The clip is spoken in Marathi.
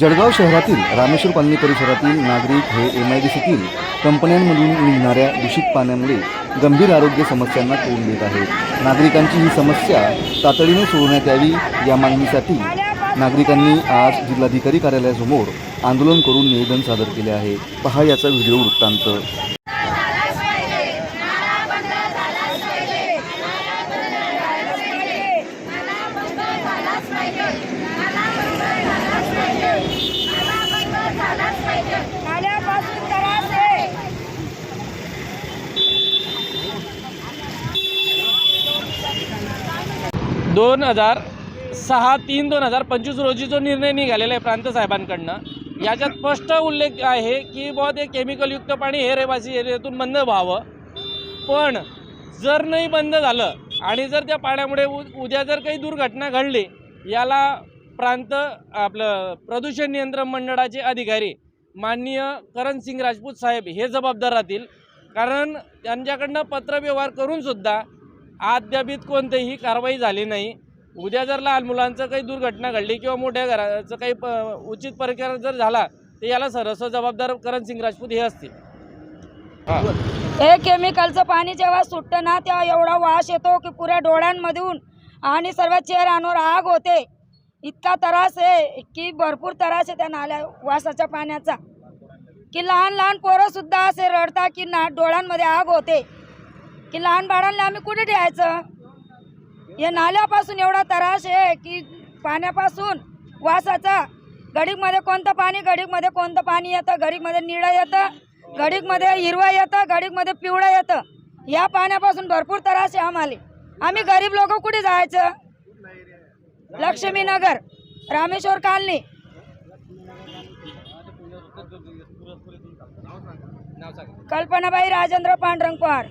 जळगाव शहरातील रामेश्वर कॉलनी परिसरातील नागरिक हे एम आय डी सीतील कंपन्यांमधून निघणाऱ्या दूषित पाण्यामुळे गंभीर आरोग्य समस्यांना तोंड देत आहेत. नागरिकांची ही समस्या तातडीने सोडवण्यात यावी या मागणीसाठी नागरिकांनी आज जिल्हाधिकारी कार्यालयासमोर आंदोलन करून निवेदन सादर केले आहे. पहा याचा व्हिडिओ वृत्तांत. दोन हजार सहा तीन दोन हजार पंचवीस रोजी जो निर्णय निघालेला आहे प्रांत साहेबांकडनं याच्यात स्पष्ट उल्लेख आहे की बुवा ते केमिकलयुक्त पाणी हे रहिवासी एरियातून बंद व्हावं. पण जर नाही बंद झालं आणि जर त्या पाण्यामुळे उ उद्या जर काही दुर्घटना घडली याला प्रांत आपलं प्रदूषण नियंत्रण मंडळाचे अधिकारी माननीय करण सिंग राजपूत साहेब हे जबाबदार राहतील. कारण त्यांच्याकडनं पत्रव्यवहार करूनसुद्धा अद्यापित कोणतीही कारवाई झाली नाही. उद्या जर लहान मुलांचं काही दुर्घटना घडली किंवा मोठ्या घराचं काही प उचित प्रकार जर झाला तर याला सरस जबाबदार करण सिंग राजपूत हे असतील. हे केमिकलचं पाणी जेव्हा सुटतं ना तेव्हा एवढा वास येतो की पुऱ्या डोळ्यांमधून आणि सर्व चेहऱ्यांवर आग होते. इतका त्रास आहे की भरपूर त्रास आहे त्या नाल्या वासाच्या पाण्याचा. की लहान लहान पोरंसुद्धा असे रडता की ना डोळ्यांमध्ये आग होते. की लहान बाळांना आम्ही कुठे ठेवायचं या नाल्यापासून एवढा त्रास आहे की पाण्यापासून वासाचा गडीकमध्ये कोणतं पाणी गडीकमध्ये कोणतं पाणी येतं गडीकमध्ये निळं येतं गडीकमध्ये हिरवं येतं गडीकमध्ये पिवळं येतं या पाण्यापासून भरपूर त्रास आहे आम्हाला. आम्ही गरीब लोक कुठे जायचं? लक्ष्मीनगर रामेश्वर कालनी. कल्पनाबाई राजेंद्र पांडरंग पवार.